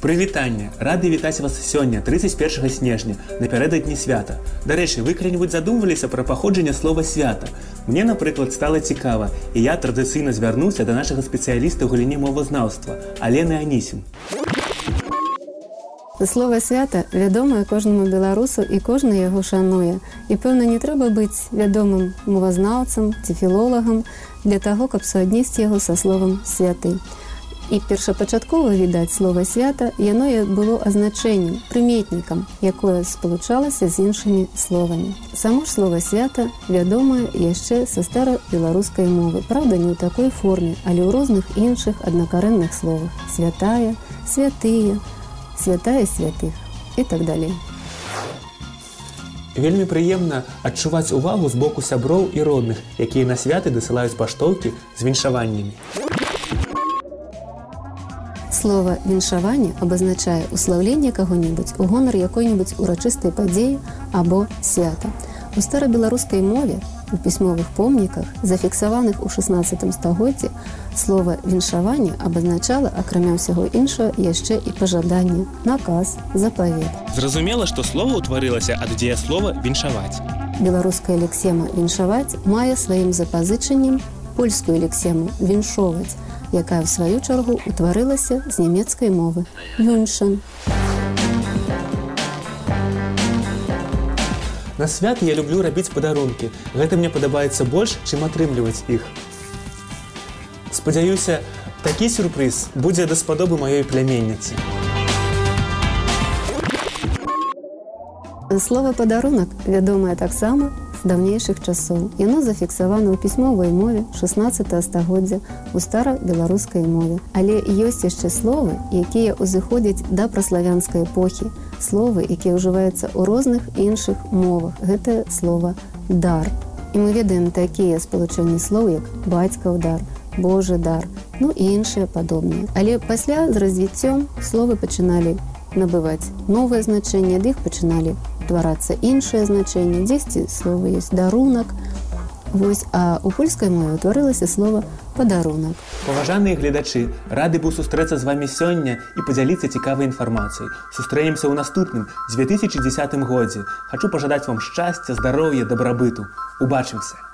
Прывітанне, рады вітаць вас сёння 31 снежня напярэдадні свята. Дарэчы, вы калі-нибудь задумваліся пра паходжанне слова свята. Мне, напрыклад, стала цікава, і я традыцыйна звярнуўся да нашага спецыяліста ў галіне мовазнаўства, Алены Анісім. Слова свята вядомае кожнаму беларусу і кожны яго шануе. І пэўна не трэба быць вядомым мовазнаўцам ці філолагам для таго, каб суаднесці яго са словам святы. І першапачаткова відаць слова свята яно было азначэннем прыметнікам, якое спалучалася з іншымі словамі. Само ж слова свята вядомае яшчэ са стара-беларускай мовы. Праўда, не ў такой форме, але ў розных іншых аднакарэнных словах: святая, святыя, святая святых і так далей. Вельмі прыемна адчуваць увагу з боку сяброў і родных, якія на святы дасылаюць паштоўкі з віншаваннямі. Слово віншаванне абазначае услаўленне каго-небудзь у гонар якой-небудзь урачыстай падзеі або свята. У старабеларускай мове у пісьмовых помніках, зафіксаваных у 16 стагоддзі, слова віншаванне абазначала акрамя ўсяго іншага яшчэ і пажаданне, наказ, запавет. Зразумела, што слова ўтварылася ад дзеяслова віншаваць. Беларуская лексема віншаваць мае сваім запазычаннем польскую лексему віншоўваць якая в сваю чаргу утварылася з нямецкай мовы Юншан. На свят я люблю рабіць падарункі. Гэта мне падабаецца больш, чым атрымліваць іх. Спадзяюся, такі сюрпрыз будзе даспадобы маёй пляменніцы. Слова падарунак вядомае таксама з даўнейшых часоў. Яно зафіксавана ў пісьмовай мове 16 стагоддзя у стара-беларускай мове. Але ёсць яшчэ словы, якія ўзыходзяць да праславянскай эпохі. Словы, якія ўжываюцца ў розных іншых мовах. Гэта слова дар. І мы ведаем такія спалучэнні слоў, як бацька дар, Божы дар, ну і іншыя падобныя. Але пасля з развіццём словы пачыналі набываць новае значэнне, ад іх пачыналі утварацца іншае значэнне. Дзесьці слова есть дарунак Вось а у польскай мове утварылася слова падарунак паважаныя гледачы рады быў сустрэцца з вами сёння і падзяліцца цікавай інфармацыяй. Сустрэнемся ў наступным 2010 годзе. Хочу пажадаць вам шчасця здароўя дабрабыту. Убачымся